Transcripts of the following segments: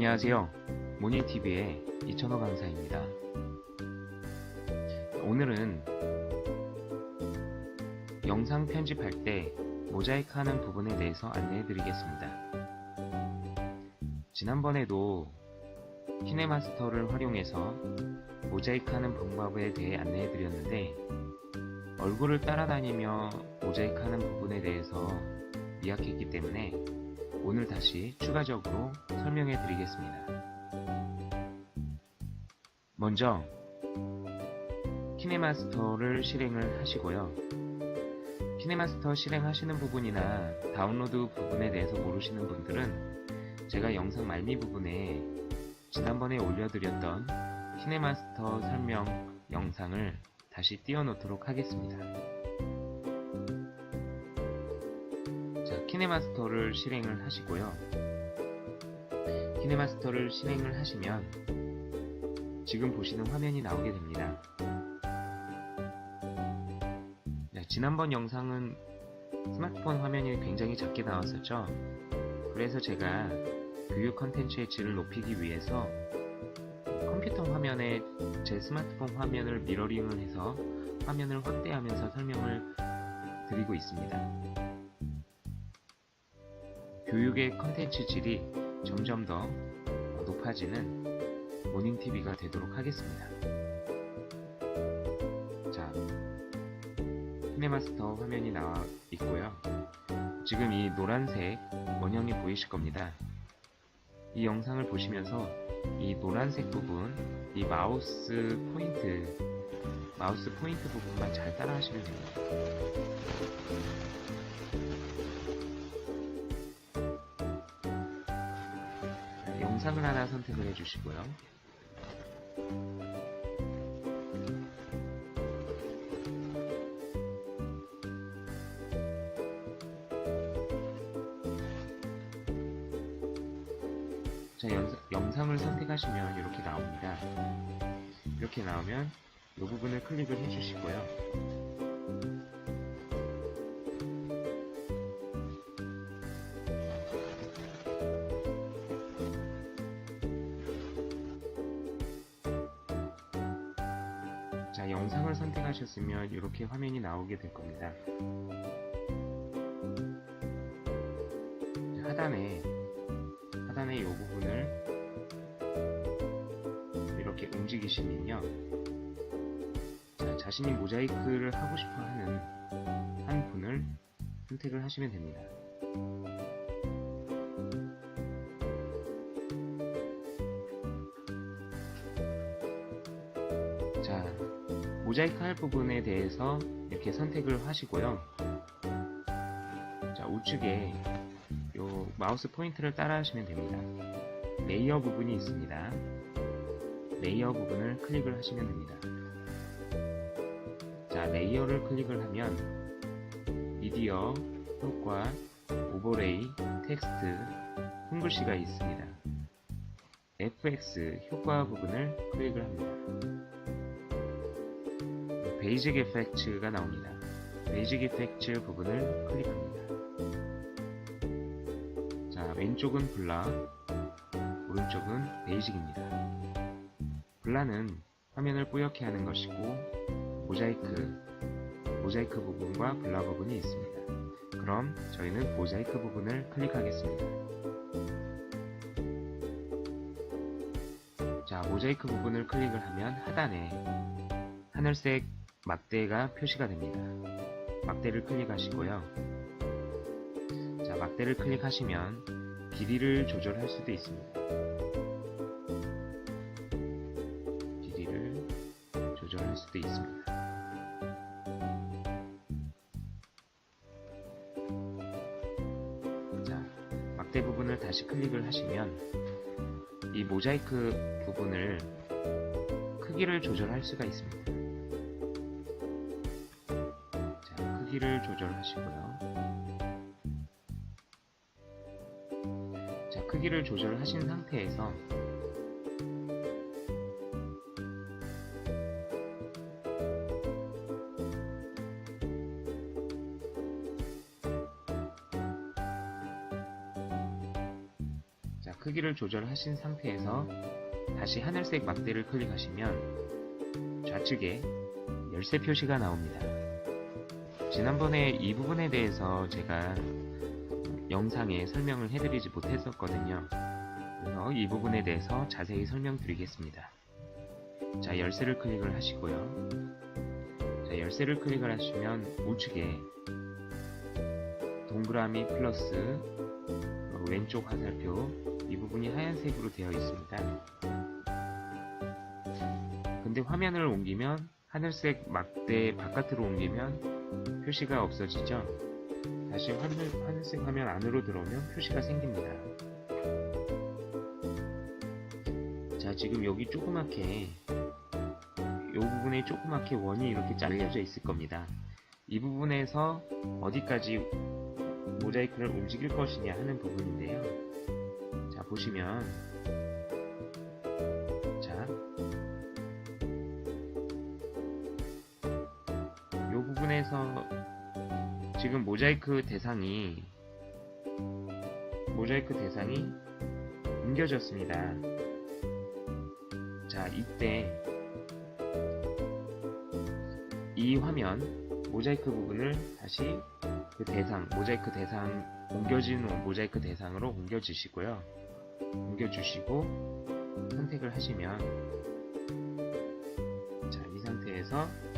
안녕하세요. 모니TV의 이천호 강사입니다. 오늘은 영상 편집할 때 모자이크 하는 부분에 대해서 안내해 드리겠습니다. 지난번에도 키네마스터를 활용해서 모자이크 하는 방법에 대해 안내해 드렸는데 얼굴을 따라다니며 모자이크 하는 부분에 대해서 미약했기 때문에 오늘 다시 추가적으로 설명해 드리겠습니다. 먼저 키네마스터를 실행을 하시고요. 키네마스터 실행하시는 부분이나 다운로드 부분에 대해서 모르시는 분들은 제가 영상 말미 부분에 지난번에 올려드렸던 키네마스터 설명 영상을 다시 띄워놓도록 하겠습니다. 키네마스터를 실행을 하시고요. 키네마스터를 실행을 하시면 지금 보시는 화면이 나오게 됩니다. 네, 지난번 영상은 스마트폰 화면이 굉장히 작게 나왔었죠. 그래서 제가 교육 컨텐츠의 질을 높이기 위해서 컴퓨터 화면에 제 스마트폰 화면을 미러링을 해서 화면을 확대하면서 설명을 드리고 있습니다. 교육의 컨텐츠 질이 점점 더 높아지는 모닝TV가 되도록 하겠습니다. 자, 키네마스터 화면이 나와 있고요. 지금 이 노란색 원형이 보이실 겁니다. 이 영상을 보시면서 이 노란색 부분, 이 마우스 포인트, 마우스 포인트 부분만 잘 따라 하시면 됩니다. 영상을 하나 선택을 해주시고요. 자, 영 상, 을 선택하시면 이렇게 나옵니다. 이렇게 나오면 이 부분을 클릭을 해주시고요. 영상을 선택하셨으면 이렇게 화면이 나오게 될 겁니다. 자, 하단에 하단의 이 부분을 이렇게 움직이시면요. 자, 자신이 모자이크를 하고 싶어 하는 한 분을 선택을 하시면 됩니다. 자, 모자이크 할 부분에 대해서 이렇게 선택을 하시고요. 자, 우측에 요 마우스 포인트를 따라 하시면 됩니다. 레이어 부분이 있습니다. 레이어 부분을 클릭을 하시면 됩니다. 자, 레이어를 클릭을 하면 미디어, 효과, 오버레이, 텍스트, 한글씨가 있습니다. FX 효과 부분을 클릭을 합니다. 베이직 에펙트가 나옵니다. 베이직 에펙트 부분을 클릭합니다. 자, 왼쪽은 블라, 오른쪽은 베이직입니다. 블라는 화면을 뿌옇게 하는 것이고, 모자이크, 모자이크 부분과 블라 부분이 있습니다. 그럼 저희는 모자이크 부분을 클릭하겠습니다. 자, 모자이크 부분을 클릭을 하면 하단에 하늘색 막대가 표시가 됩니다. 막대를 클릭하시고요. 자, 막대를 클릭하시면 길이를 조절할 수도 있습니다. 길이를 조절할 수도 있습니다. 자, 막대 부분을 다시 클릭을 하시면 이 모자이크 부분을 크기를 조절할 수가 있습니다. 크기를 조절하시고요. 자, 크기를 조절하신 상태에서 크기를 조절하신 상태에서 다시 하늘색 막대를 클릭하시면 좌측에 열쇠 표시가 나옵니다. 지난번에 이 부분에 대해서 제가 영상에 설명을 해드리지 못했었거든요. 그래서 이 부분에 대해서 자세히 설명드리겠습니다. 자, 열쇠를 클릭을 하시고요. 자, 열쇠를 클릭을 하시면 우측에 동그라미 플러스 어, 왼쪽 화살표 이 부분이 하얀색으로 되어 있습니다. 근데 화면을 옮기면 하늘색 막대 바깥으로 옮기면 표시가 없어지죠. 다시 하늘, 하늘색 화면 안으로 들어오면 표시가 생깁니다. 자, 지금 여기 조그맣게 이 부분에 조그맣게 원이 이렇게 잘려져 있을 겁니다. 이 부분에서 어디까지 모자이크를 움직일 것이냐 하는 부분인데요. 자, 보시면 이 부분에서 지금 모자이크 대상이 모자이크 대상이 옮겨졌습니다. 자, 이때 이 화면 모자이크 부분을 다시 그 대상, 모자이크 대상 옮겨진 모자이크 대상으로 옮겨주시고요. 옮겨주시고 선택을 하시면 자, 이 상태에서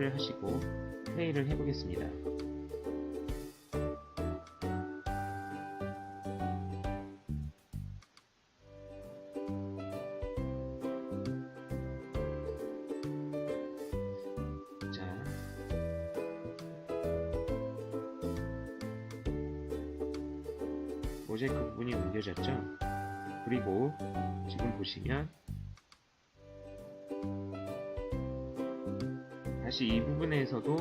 체크를 하시고 플레이를 해보겠습니다. 자, 모자이크 부분이 옮겨졌죠? 그리고 지금 보시면 다시 이 부분에서도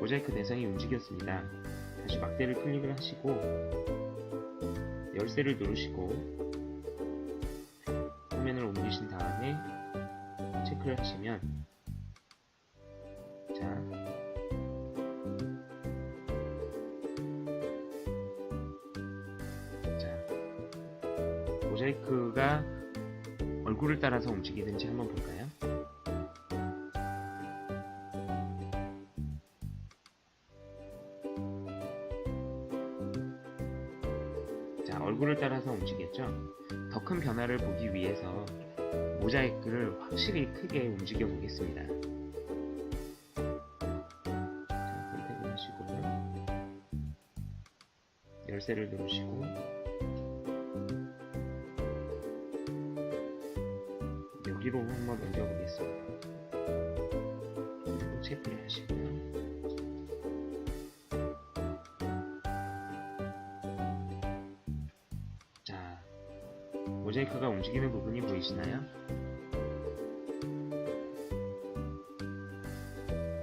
모자이크 대상이 움직였습니다. 다시 막대를 클릭을 하시고 열쇠를 누르시고 화면을 옮기신 다음에 체크를 하시면 자 자, 모자이크가 얼굴을 따라서 움직이는지 한번 볼까요? 더 큰 변화를 보기 위해서 모자이크를 확실히 크게 움직여 보겠습니다. 자, 선택을 하시고요. 열쇠를 누르시고 여기로 한번 옮겨보겠습니다. 체크를 하시고 모자이크가 움직이는 부분이 보이시나요?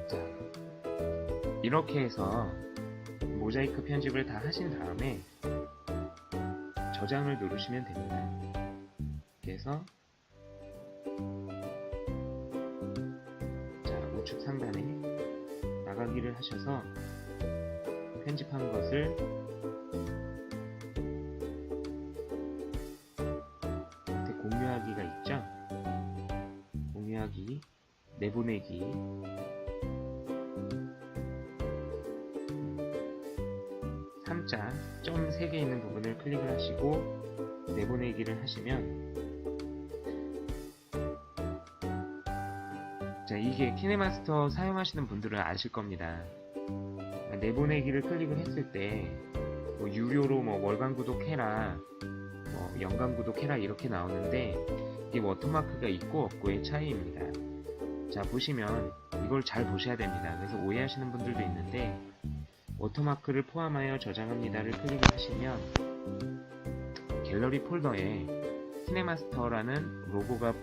자, 이렇게 해서 모자이크 편집을 다 하신 다음에 저장을 누르시면 됩니다. 그래서 자, 우측 상단에 나가기를 하셔서 편집한 것을 내보내기. 3자, 점 3개 있는 부분을 클릭을 하시고 내보내기를 하시면 자, 이게 키네마스터 사용하시는 분들은 아실 겁니다. 내보내기를 클릭을 했을 때, 뭐 유료로 뭐 월간 구독해라, 뭐 연간 구독해라 이렇게 나오는데, 이게 워터마크가 있고 없고의 차이입니다. 자, 보시면 이걸 잘 보셔야 됩니다. 그래서 오해하시는 분들도 있는데, 워터마크를 포함하여 저장합니다를 클릭을 하시면, 갤러리 폴더에 키네마스터라는 로고가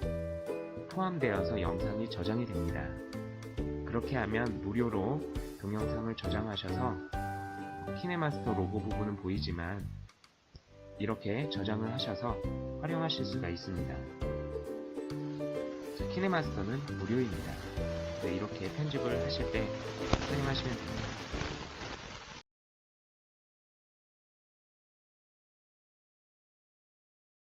포함되어서 영상이 저장이 됩니다. 그렇게 하면 무료로 동영상을 저장하셔서 키네마스터 로고 부분은 보이지만 이렇게 저장을 하셔서 활용하실 수가 있습니다. 자, 키네마스터는 무료입니다. 네, 이렇게 편집을 하실 때 사용하시면 됩니다.